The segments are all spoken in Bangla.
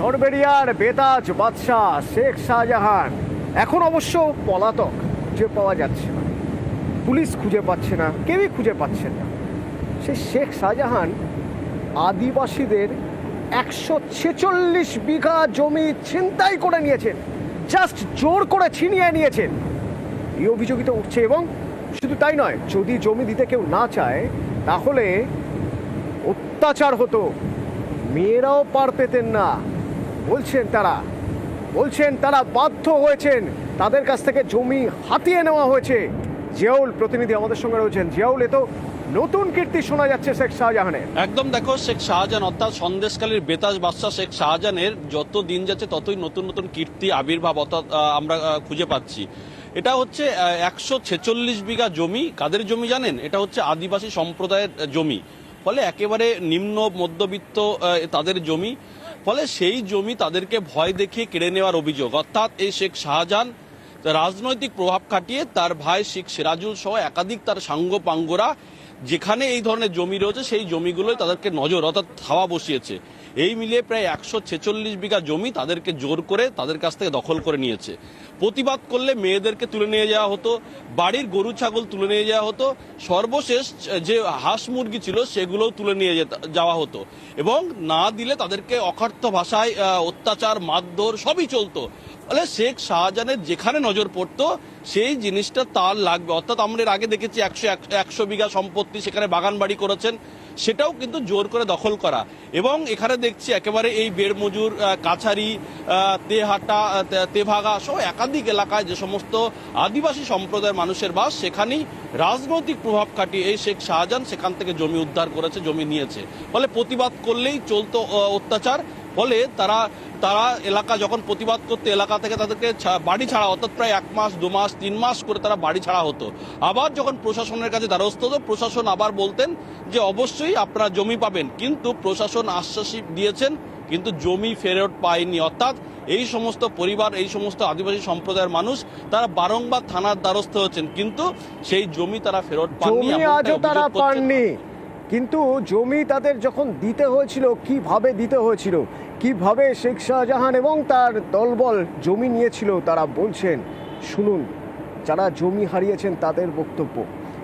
সরবেরিয়ার বেতাজ বাদশাহ শেখ শাহজাহান। এখন অবশ্য পলাতক, খুঁজে পাওয়া যাচ্ছে না। পুলিশ খুঁজে পাচ্ছে না, কেউই খুঁজে পাচ্ছে না। সে শেখ শাহজাহান আদিবাসীদের একশো ছেচল্লিশ বিঘা জমি ছিনতাই করে নিয়েছেন জাস্ট জোর করে ছিনিয়ে নিয়েছেন। এই অভিযোগিত উঠছে এবং শুধু তাই নয়, যদি জমি দিতে কেউ না চায়, তাহলে অত্যাচার হতো। মেয়েরাও পার পেতেন না। বলছেন তারা বলছেন তারা বাধ্য হয়েছেন। তাদের কাছ থেকে জমি হাতিয়ে নেওয়া হয়েছে। জিয়াউল প্রতিনিধি আমাদের সঙ্গে রয়েছেন। জিয়াউল, এ তো নতুন কীর্তি শোনা যাচ্ছে শেখ শাহজাহানের। একদম দেখো, শেখ শাহজাহান অর্থাৎ সন্দেশকালীর বেতাজ বাদশাহ শেখ শাহজাহানের যত দিন যাচ্ছে, ততই নতুন নতুন কীর্তি, আবির্ভাব অর্থাৎ আমরা খুঁজে পাচ্ছি। এটা হচ্ছে একশো ছেচল্লিশ বিঘা জমি। কাদের জমি জানেন? এটা হচ্ছে আদিবাসী সম্প্রদায়ের জমি। ফলে একেবারে নিম্ন মধ্যবিত্ত তাদের জমি। ফলে সেই জমি তাদেরকে ভয় দেখিয়ে কেড়ে নেওয়ার অভিযোগ। অর্থাৎ এই শেখ শাহজাহান রাজনৈতিক প্রভাব খাটিয়ে তার ভাই শেখ সিরাজুল সহ একাধিক তার সাঙ্গ পাঙ্গরা যেখানে এই ধরনের জমি রয়েছে, সেই জমিগুলোই তাদেরকে নজর, অর্থাৎ থাওয়া বসিয়েছে। এই মিলিয়ে প্রায় একশো ছেচল্লিশ বিঘা জমি তাদেরকে জোর করে তাদের কাছ থেকে দখল করে নিয়েছে। প্রতিবাদ করলে মেয়েদেরকে তুলে নিয়ে যাওয়া হতো, বাড়ির গরু, ছাগল তুলে নিয়ে যাওয়া হতো, সর্বশেষ যে হাঁস মুরগি ছিল সেগুলোও তুলে নিয়ে যাওয়া হতো। এবং না দিলে তাদেরকে অকথ্য ভাষায় অত্যাচার, মারধর সবই চলতো। ফলে শেখ শাহজাহানের যেখানে নজর পড়তো, সেই জিনিসটা তার লাগবে। অর্থাৎ আমরা এর আগে দেখেছি একশো একশো বিঘা সম্পত্তি সেখানে বাগান বাড়ি করেছেন, সেটাও কিন্তু জোর করে দখল করা। এবং এখানে দেখছি একেবারে এই বেড়মজুর কাছারি তেহাটা তেভাগা সহ একাধিক এলাকায় যে সমস্ত আদিবাসী সম্প্রদায়ের মানুষের বাস সেখানেই রাজনৈতিক প্রভাব খাটিয়ে এই শেখ শাহজাহান সেখান থেকে জমি উদ্ধার করেছে, জমি নিয়েছে। ফলে প্রতিবাদ করলেই চলতো অত্যাচার। ফলে তারা তারা এলাকা যখন প্রতিবাদ করতে, এলাকা থেকে তাদেরকে বাড়ি ছাড়া, অর্থাৎ প্রায় এক মাস, দু মাস, তিন মাস করে তারা বাড়ি ছাড়া হতো। আবার যখন প্রশাসনের কাছে দ্বারস্থ হতো, প্রশাসন আবার বলতেন যে, অবশ্যই আপনারা জমি পাবেন। কিন্তু প্রশাসন আশ্বাস দিয়েছেন কিন্তু জমি ফেরত পায়নি। অর্থাৎ এই সমস্ত পরিবার এই সমস্ত আদিবাসী সম্প্রদায়ের মানুষ তারা বারংবার থানার দ্বারস্থ হচ্ছেন। কিন্তু সেই জমি তারা ফেরত পাননি আজও তারা পাননি। কিন্তু জমি তাদের যখন দিতে হয়েছিল কীভাবে দিতে হয়েছিল কীভাবে শেখ শাহজাহান এবং তার দলবল জমি নিয়েছিল তারা বলছেন শুনুন যারা জমি হারিয়েছেন তাদের বক্তব্য।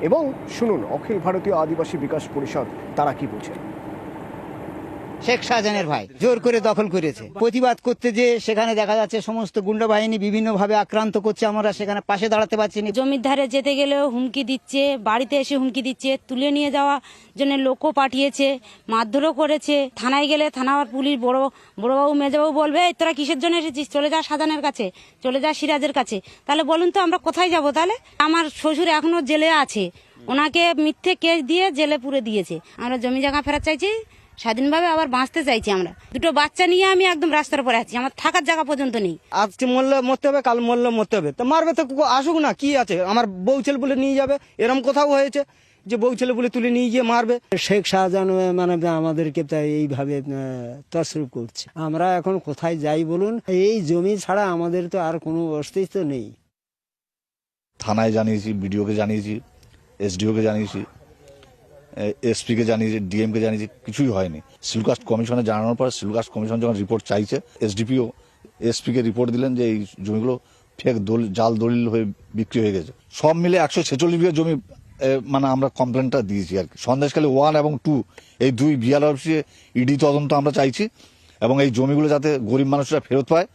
এবং শুনুন অখিল ভারতীয় আদিবাসী বিকাশ পরিষদ তারা কি বলছেন? শেখ শাহজাহানের ভাই। জোর করে দখল করেছে। প্রতিবাদ করতে যে সেখানে দেখা যাচ্ছে সমস্ত গুন্ডা বাহিনী বিভিন্নভাবে আক্রান্ত করছে, আমরা সেখানে পাশে দাঁড়াতে পারছি না। জমির ধারে যেতে গেলেও হুমকি দিচ্ছে, বাড়িতে এসে হুমকি দিচ্ছে, তুলে নিয়ে যাওয়া জন্য লোকও পাঠিয়েছে, মারধরও করেছে। থানায় গেলে থানার পুলিশ বড়, বড়বাবু, মেজবাবু বলবে, "এই তোরা কিসের জন্য এসেছিস? চলে যা সাজানের কাছে, চলে যা সিরাজের কাছে। তাহলে বলুন তো আমরা কোথায় যাব তাহলে? আমার শ্বশুর এখনও জেলে আছে। ওনাকে মিথ্যে কেস দিয়ে জেলে পুরে দিয়েছে। আমরা জমি জায়গা ফেরত চাইছি স্বাধীনভাবে আবার বাঁচতে চাইছি আমরা। দুটো বাচ্চা নিয়ে আমি একদম রাস্তার উপরে আছি আমার থাকার জায়গা পর্যন্ত নেই। আজকে মরলে মরতে হবে কাল মরলে মরতে হবে। তো মারবে তো আসুক না কি আছে? আমার বউ ছেলে বলে নিয়ে যাবে এরম কোথাও হয়েছে যে বউ ছেলে বলে তুলে নিয়ে গিয়ে মারবে। শেখ শাহজাহান মানে আমাদেরকে তাই এইভাবে তসরুপ করছে। আমরা এখন কোথায় যাই বলুন? এই জমি ছাড়া আমাদের তো আর কোনো অস্তিত্ব নেই। থানায় জানিয়েছি বিডিওকে জানিয়েছি এসডিওকে জানিয়েছি। এসপিকে জানিয়েছি ডিএমকে জানিয়েছি কিছুই হয়নি। সিলকাস্ট কমিশনে জানানোর পর সিলকাস্ট কমিশন যখন রিপোর্ট চাইছে, এসডিপিও, এসপিকে রিপোর্ট দিলেন যে এই জমিগুলো ফেক দলিল জাল দলিল হয়ে বিক্রি হয়ে গেছে। সব মিলে একশো ছেচল্লিশ বিঘা জমি মানে আমরা কমপ্লেনটা দিয়েছি আর কি। সন্দেশখালী ওয়ান এবং টু এই দুই বিয়াল অফিসে ইডি তদন্ত আমরা চাইছি এবং এই জমিগুলো যাতে গরিব মানুষরা ফেরত পায়।